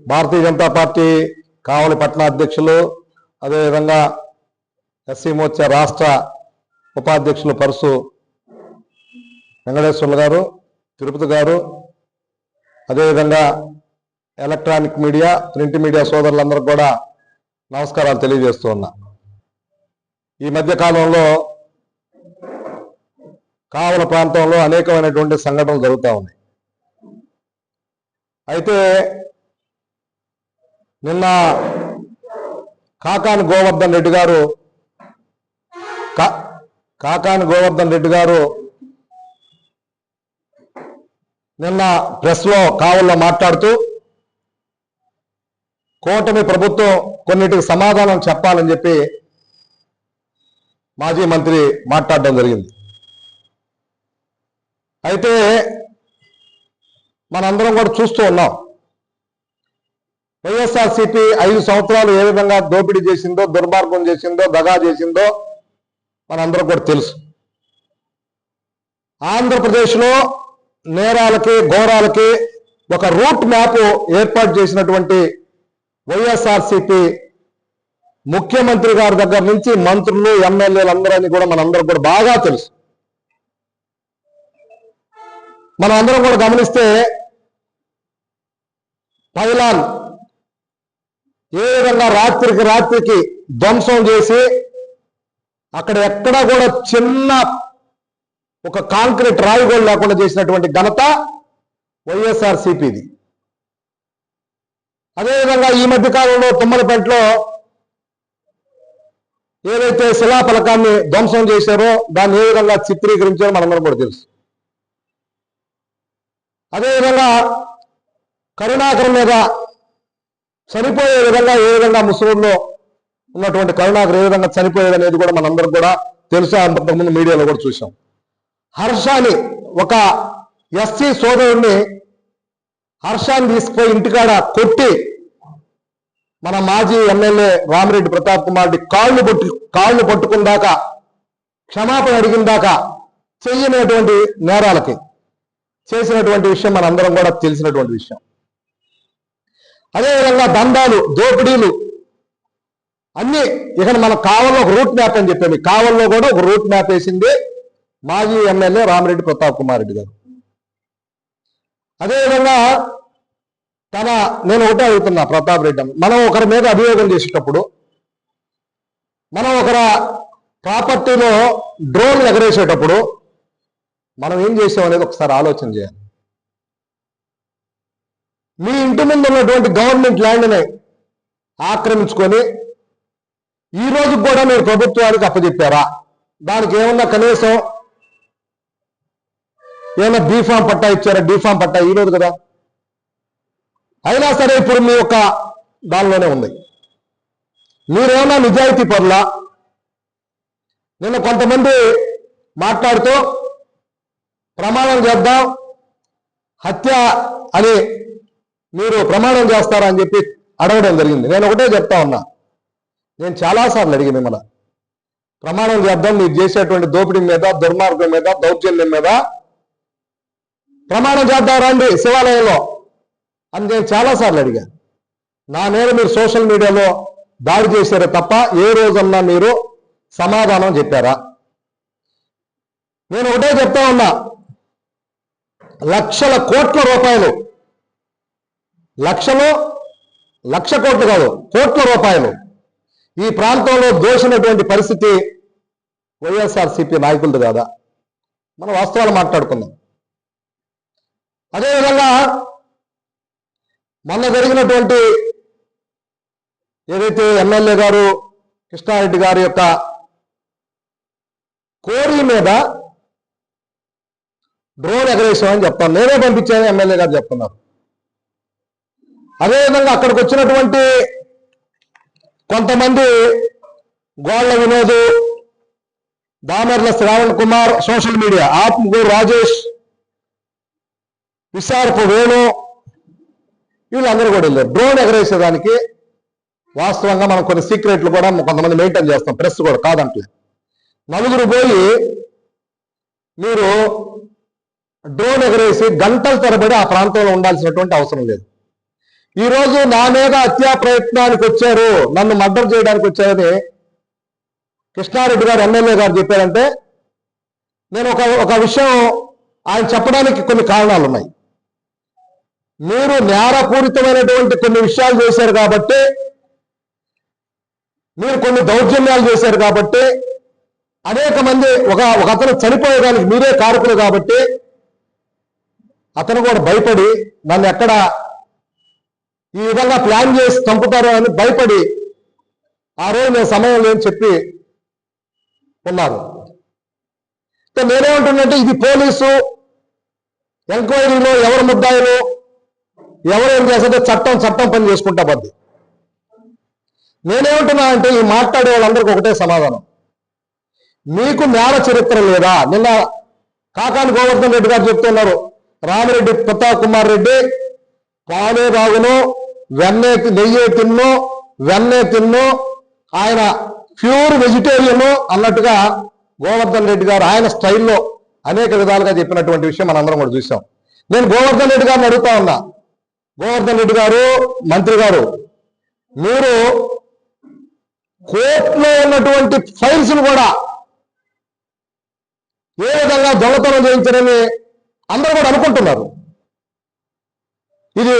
Bharatiya Janata party కావలి పట్ల అధ్యక్షులు అదేవిధంగా ఎస్సీ మోర్చా రాష్ట్ర ఉపాధ్యక్షులు పరుసు వెంకటేశ్వర్లు గారు తిరుపతి గారు అదేవిధంగా ఎలక్ట్రానిక్ మీడియా ప్రింట్ మీడియా సోదరులందరూ కూడా నమస్కారాలు తెలియజేస్తూ ఉన్నా. ఈ మధ్య కాలంలో కావల ప్రాంతంలో అనేకమైనటువంటి సంఘటనలు జరుగుతూ ఉన్నాయి. అయితే నిన్న కాకాని గోవర్ధన్ రెడ్డి గారు కా- కాకాని గోవర్ధన్ రెడ్డి గారు నిన్న ప్రెస్ కావుల్లో మాట్లాడుతూ కూటమి ప్రభుత్వం కొన్నిటికి సమాధానం చెప్పాలని చెప్పి మాజీ మంత్రి మాట్లాడడం జరిగింది. అయితే మనందరం కూడా చూస్తూ ఉన్నాం. వైఎస్ఆర్సీపీ ఐదు సంవత్సరాలు ఏ విధంగా దోపిడీ చేసిందో దుర్మార్గం చేసిందో దగా చేసిందో మనందరూ కూడా తెలుసు. ఆంధ్రప్రదేశ్లో నేరాలకి ఘోరాలకి ఒక రూట్ మ్యాప్ ఏర్పాటు చేసినటువంటి వైఎస్ఆర్సీపీ ముఖ్యమంత్రి గారి దగ్గర నుంచి మంత్రులు ఎమ్మెల్యేలు అందరని కూడా మనందరం కూడా బాగా తెలుసు. మనం అందరం కూడా గమనిస్తే పైలాన్ ఏ విధంగా రాత్రికి రాత్రికి ధ్వంసం చేసి అక్కడ ఎక్కడా కూడా చిన్న ఒక కాంక్రీట్ రాయి కూడా లేకుండా చేసినటువంటి ఘనత వైఎస్ఆర్ సిపిది అదేవిధంగా ఈ మధ్య కాలంలో తుమ్మలపేటలో ఏదైతే శిలాఫలకాన్ని ధ్వంసం చేశారో దాన్ని ఏ విధంగా చిత్రీకరించారో మనందరం కూడా తెలుసు. అదేవిధంగా కరుణాకర్ మీద చనిపోయే విధంగా ఏ విధంగా ముస్లింలో ఉన్నటువంటి కరుణాకర్ ఏ విధంగా చనిపోయేది అనేది కూడా మనందరం కూడా తెలుసు అంతకుముందు మీడియాలో కూడా చూసాం హర్షాని ఒక ఎస్సీ సోదరుడిని హర్షాన్ని తీసుకుపోయి ఇంటికాడ కొట్టి మన మాజీ ఎమ్మెల్యే రామిరెడ్డి ప్రతాప్ కుమార్ని కాళ్ళు పట్టు కాళ్ళు పట్టుకుందాక క్షమాపణ అడిగిందాక చెయ్యనటువంటి నేరాలకి చేసినటువంటి విషయం మనందరం కూడా తెలిసినటువంటి విషయం. అదేవిధంగా దందాలు దోపిడీలు అన్ని ఇక్కడ మన కావల్లో ఒక రూట్ మ్యాప్ అని చెప్పాను. కావల్లో కూడా ఒక రూట్ మ్యాప్ వేసింది మాజీ ఎమ్మెల్యే రామిరెడ్డి ప్రతాప్ కుమార్ రెడ్డి గారు. అదేవిధంగా తన నేను ఒకటే అడుగుతున్నా ప్రతాప్ రెడ్డి మనం ఒకరి మీద అభియోగం చేసేటప్పుడు మనం ఒకరి ప్రాపర్టీలో డ్రోన్ ఎగరేసేటప్పుడు మనం ఏం చేసాం అనేది ఒకసారి ఆలోచన చేయాలి. మీ ఇంటి ముందు ఉన్నటువంటి గవర్నమెంట్ ల్యాండ్ని ఆక్రమించుకొని ఈ రోజు కూడా మీరు ప్రభుత్వానికి అప్పచెప్పారా దానికి ఏమన్నా కనీసం ఏమన్నా బీఫామ్ పట్టా ఇచ్చారా? డీఫామ్ పట్టా ఈ రోజు కదా? అయినా సరే ఇప్పుడు మీ యొక్క దానిలోనే ఉంది. మీరేమన్నా నిజాయితీ పరులా? నిన్న కొంతమంది మాట్లాడుతూ ప్రమాణం చేద్దాం హత్య అని మీరు ప్రమాణం చేస్తారా అని చెప్పి అడగడం జరిగింది. నేను ఒకటే చెప్తా ఉన్నా. నేను చాలాసార్లు అడిగి మిమ్మల్ని. ప్రమాణం చేద్దాం మీరు చేసేటువంటి దోపిడీ మీద దుర్మార్గం మీద దౌర్జన్యం మీద ప్రమాణం చేద్దాం రండి శివాలయంలో అని నేను చాలాసార్లు అడిగాను. నా మీద మీరు సోషల్ మీడియాలో దాడి చేశారు తప్ప ఏ రోజన్నా మీరు సమాధానం చెప్పారా? నేను ఒకటే చెప్తా ఉన్నా. లక్షల కోట్ల రూపాయలు లక్షలు లక్ష కోట్లు కాదు కోట్ల రూపాయలు. ఈ ప్రాంతంలో దోషినటువంటి పరిస్థితి వైఎస్ఆర్సీపీ నాయకులది కాదా? మనం వాస్తవాలు మాట్లాడుకుందాం. అదేవిధంగా మొన్న జరిగినటువంటి ఏదైతే ఎమ్మెల్యే గారు కృష్ణారెడ్డి గారి యొక్క కోరి మీద డ్రోన్ ఎగరేసామని చెప్తాను నేనే పంపించాను ఎమ్మెల్యే గారు చెప్తున్నారు. అదేవిధంగా అక్కడికి వచ్చినటువంటి కొంతమంది గోళ్ళ వినోద్ దామెర్ల శ్రావణ్ కుమార్ సోషల్ మీడియా ఆత్మగూరు రాజేష్ విశారపు వేణు వీళ్ళందరూ కూడా వెళ్ళారు. డ్రోన్ ఎగరేసేదానికి వాస్తవంగా మనం కొన్ని సీక్రెట్లు కూడా కొంతమంది మెయింటైన్ చేస్తాం. ప్రెస్ కూడా కాదంటే నలుగురు పోయి మీరు డ్రోన్ ఎగరేసి గంటల తరబడి ఆ ప్రాంతంలో ఉండాల్సినటువంటి అవసరం లేదు. ఈరోజు నా మీద హత్యా ప్రయత్నానికి వచ్చారు నన్ను మర్డర్ చేయడానికి వచ్చారని కృష్ణారెడ్డి గారు ఎమ్మెల్యే గారు చెప్పారంటే నేను ఒక ఒక విషయం ఆయన చెప్పడానికి కొన్ని కారణాలు ఉన్నాయి. మీరు నేరపూరితమైనటువంటి కొన్ని విషయాలు చేశారు కాబట్టి మీరు కొన్ని దౌర్జన్యాలు చేశారు కాబట్టి అనేక మంది ఒక ఒక అతను చనిపోయేదానికి మీరే కారకులు కాబట్టి అతను కూడా భయపడి నన్ను ఎక్కడ ఈ విధంగా ప్లాన్ చేసి చంపుతారు అని భయపడి ఆ రోజు నేను సమయం లేని చెప్పి ఉన్నారు అయితే ఇది పోలీసు ఎంక్వైరీలో ఎవరు ముద్దాయిలు ఎవరు ఏం చేస్తుంటే చట్టం చట్టం పని చేసుకుంటా పద్ది. నేనేమంటున్నా అంటే ఈ మాట్లాడే వాళ్ళందరికీ ఒకటే సమాధానం. మీకు నేర చరిత్ర లేదా? నిన్న కాకాని గోవర్ధన్ రెడ్డి గారు చెప్తున్నారు రామిరెడ్డి ప్రతాప్ కుమార్ రెడ్డి పాలే తాగును వెన్నే నెయ్యే తిన్ను వెన్నే తిన్ను ఆయన ప్యూర్ వెజిటేరియన్ అన్నట్టుగా గోవర్ధన్ రెడ్డి గారు ఆయన స్టైల్లో అనేక విధాలుగా చెప్పినటువంటి విషయం మనందరం కూడా చూసాం నేను గోవర్ధన్ రెడ్డి గారిని అడుగుతా ఉన్నా. గోవర్ధన్ రెడ్డి గారు మంత్రి గారు మీరు కోర్టులో ఉన్నటువంటి ఫైల్స్ కూడా ఏ విధంగా దొంగతనం చేయించడని అందరూ కూడా అనుకుంటున్నారు. ఇది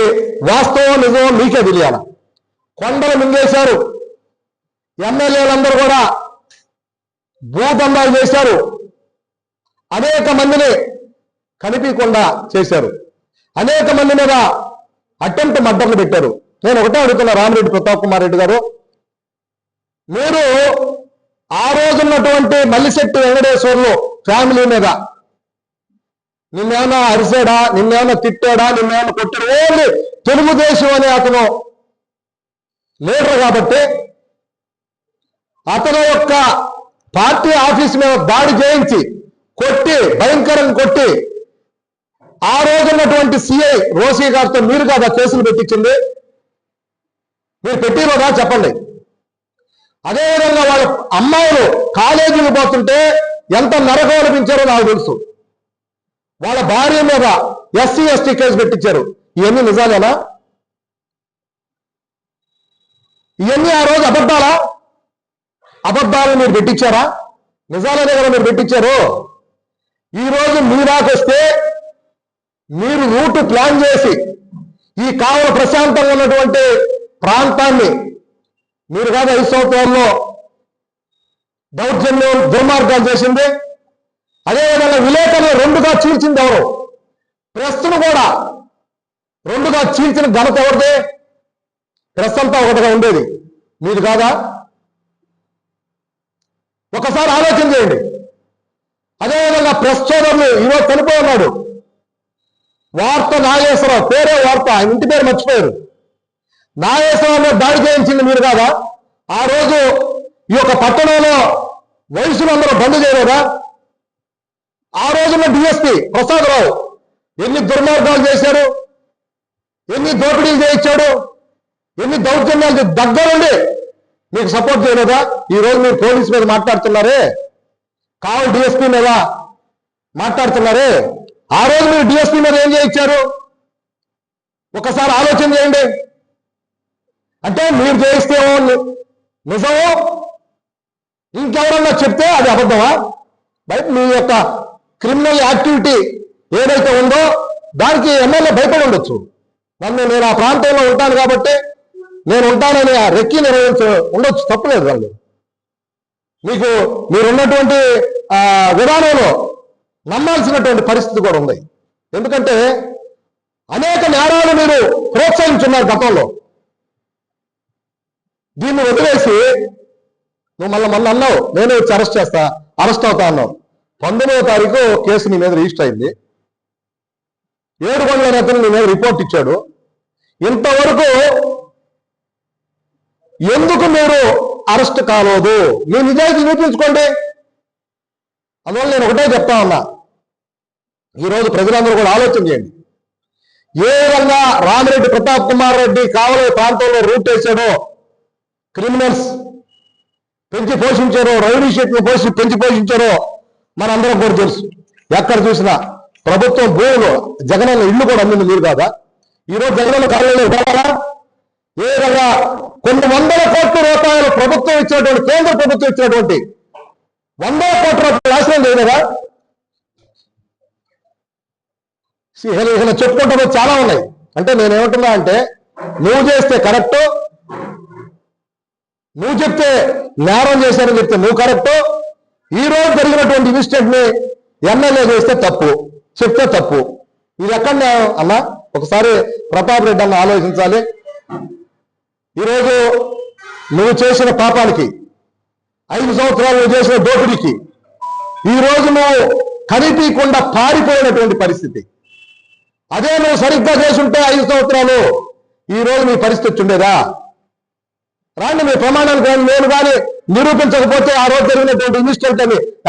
వాస్తవం నిజమో మీకే తెలియాల. కొండలు మింగేశారు. ఎమ్మెల్యేలందరూ కూడా భూదందాలు చేశారు. అనేక మందిని కనిపించకుండా చేశారు. అనేక మంది మీద అటెంప్ట్ మద్దతులు పెట్టారు. నేను ఒకటే అడుగుతున్నా రామిరెడ్డి ప్రతాప్ కుమార్ రెడ్డి గారు. మీరు ఆ రోజున్నటువంటి మల్లిశెట్టి వెంకటేశ్వర్లు ఫ్యామిలీ మీద నిన్నేమన్నా అరిసాడా? నిన్నేమన్నా తిట్టాడా? నిన్నేమన్నా కొట్టాడు? ఓన్లీ తెలుగుదేశం అనే అతను లీడర్ కాబట్టి అతని యొక్క పార్టీ ఆఫీస్ మీద దాడి చేయించి కొట్టి భయంకరంగా కొట్టి ఆ రోజున్నటువంటి సిఐ రోసీ గారితో మీరు కాదా కేసులు పెట్టించింది. మీరు పెట్టిరోదా చెప్పండి. అదేవిధంగా వాళ్ళ అమ్మాయిలు కాలేజీలు పోతుంటే ఎంత నరకం అనిపించారో నాకు తెలుసు. వాళ్ళ భార్య మీద ఎస్సీ ఎస్టీ కేసు పెట్టించారు. ఇవన్నీ నిజాలేనా? ఇవన్నీ ఆ రోజు అబద్ధాలా? అబద్ధాలు మీరు పెట్టించారా? నిజాలనే కదా మీరు పెట్టించారు. ఈ రోజు మీ దాకొస్తే మీరు రూట్ ప్లాన్ చేసి ఈ కావల ప్రశాంతంగా ఉన్నటువంటి ప్రాంతాన్ని మీరు కాదు ఐదు సంవత్సరాల్లో దౌర్జన్యం దుర్మార్గాలు చేసింది అదేవిధంగా విలేకరులు రెండుగా చీల్చింది ఎవరు? ప్రెస్ను కూడా రెండుగా చీల్చిన ఘనత ఎవరిదే? ప్రెస్ అంతా ఒకటిగా ఉండేది. మీది కాదా? ఒకసారి ఆలోచన చేయండి. అదేవిధంగా ప్రెస్ సోదరులు ఈరోజు చనిపోయి ఉన్నాడు. వార్త నాగేశ్వరరావు పేరే వార్త ఆయన ఇంటి పేరు మర్చిపోయారు. నాగేశ్వరరావు దాడి చేయించింది మీరు కాదా? ఆ రోజు ఈ యొక్క పట్టణంలో వయసులు అందరూ బంద్ చేయలేదా? ఆ రోజున డిఎస్పి ప్రసాదరావు ఎన్ని దుర్మార్గాలు చేశారు ఎన్ని దోపిడీలు చేయించాడు ఎన్ని దౌర్జన్యాలు దగ్గరుండి మీకు సపోర్ట్ చేయలేదా? ఈ రోజు మీరు పోలీస్ మీద మాట్లాడుతున్నారే? కావాలి డిఎస్పీ మీద మాట్లాడుతున్నారే? ఆ రోజు మీరు డిఎస్పీ మీద ఏం చేయించారు? ఒకసారి ఆలోచన చేయండి. అంటే మీరు చేయిస్తే ఏమో నిజమో? ఇంకెవరన్నా చెప్తే అది అబద్ధమా? బయట మీ యొక్క క్రిమినల్ యాక్టివిటీ ఏదైతే ఉందో దానికి ఎమ్మెల్యే భయపడి ఉండొచ్చు. నన్ను నేను ఆ ప్రాంతంలో ఉంటాను కాబట్టి నేను ఉంటానని ఆ రెక్కి నిర్వహించ ఉండొచ్చు తప్పలేదు వాళ్ళు. మీకు మీరున్నటువంటి విధానంలో నమ్మాల్సినటువంటి పరిస్థితి కూడా ఉంది. ఎందుకంటే అనేక నేరాలు మీరు ప్రోత్సహించున్నారు గతంలో. దీన్ని వదిలేసి నువ్వు మళ్ళీ మళ్ళీ అన్నావు నేనే వచ్చి అరెస్ట్ చేస్తా అరెస్ట్ అవుతా అన్నావు. పంతొమ్మిదవ తారీఖు కేసు నీ మీద రిజిస్టర్ అయింది. ఏడు కొండల అతను నీ మీద రిపోర్ట్ ఇచ్చాడు. ఇంతవరకు ఎందుకు మీరు అరెస్ట్ కాలేదు? మీ నిజాయితీ చూపించుకోండి. అందువల్ల నేను ఒకటే చెప్తా ఉన్నా. ఈరోజు ప్రజలందరూ కూడా ఆలోచన చేయండి. ఏ విధంగా రామిరెడ్డి ప్రతాప్ కుమార్ రెడ్డి కావలి ప్రాంతంలో రూట్ వేశాడో క్రిమినల్స్ పెంచి పోషించారో రెవెన్యూ షీట్ను పోషి పెంచి పోషించారో మనందరం కూడా తెలుసు. ఎక్కడ చూసినా ప్రభుత్వం భూములు జగనన్న ఇల్లు కూడా అమ్మింది మీరు కాదా? ఈరోజు జగనన్న కార్యాలయం విధంగా కొన్ని వందల కోట్ల రూపాయలు ప్రభుత్వం ఇచ్చినటువంటి కేంద్ర ప్రభుత్వం ఇచ్చినటువంటి వందల కోట్ల రూపాయలు నాశనం చేయలేదా? ఇలా ఇలా చెప్పుకుంటే చాలా ఉన్నాయి. అంటే నేను ఏమంటున్నా అంటే నువ్వు చేస్తే కరెక్టు నువ్వు చెప్తే నేరం చేశారని చెప్తే నువ్వు కరెక్టు ఈ రోజు జరిగినటువంటి ఇన్సిడెంట్ని ఎమ్మెల్యే చేస్తే తప్పు చెప్తే తప్పు. ఇది ఎక్కడ న్యాయం? అన్నా ఒకసారి ప్రతాప్ రెడ్డి అన్న ఆలోచించాలి. ఈరోజు నువ్వు చేసిన పాపానికి ఐదు సంవత్సరాలు నువ్వు చేసిన దోపిడీకి ఈ రోజు నువ్వు కనిపించకుండా పారిపోయినటువంటి పరిస్థితి. అదే నువ్వు సరిగ్గా చేసుంటే ఐదు సంవత్సరాలు ఈ రోజు నీ పరిస్థితి ఉండేదా? రాండి మీ ప్రమాణాలు కానీ నేను కానీ నిరూపించకపోతే ఆ రోజు జరిగినటువంటి ఇన్సిడెంట్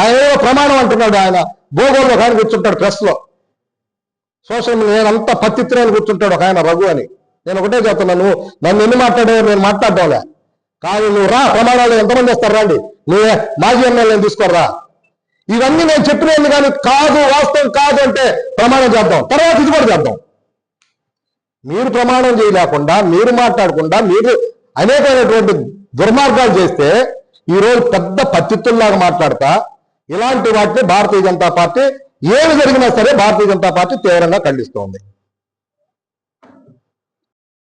ఆయన ఏదో ప్రమాణం అంటున్నాడు ఆయన. భూగోళంలో కానీ కూర్చుంటాడు ప్రెస్లో. సోషల్ మీడియా నేను అంతా పత్తిత్రాలు కూర్చుంటాడు ఒక ఆయన రఘు అని. నేను ఒకటే చెప్తున్నాను నన్ను ఎన్ని మాట్లాడే నేను మాట్లాడటంలే. కానీ నువ్వు రా ప్రమాణాలు ఎంతమంది వస్తారు రాండి. నువ్వు మాజీ ఎమ్మెల్యేని తీసుకోరా ఇవన్నీ నేను చెప్పినవి కానీ కాదు వాస్తవం కాదు అంటే ప్రమాణం చేద్దాం. తర్వాత ఇది కూడా చేద్దాం. మీరు ప్రమాణం చేయలేకుండా మీరు మాట్లాడకుండా మీరు అనేకమైనటువంటి దుర్మార్గాలు చేస్తే ఈ రోజు పెద్ద పత్తిత్తుల్లాగా మాట్లాడతా ఇలాంటి వాటిని భారతీయ జనతా పార్టీ ఏమి జరిగినా సరే భారతీయ జనతా పార్టీ తీవ్రంగా ఖండిస్తోంది.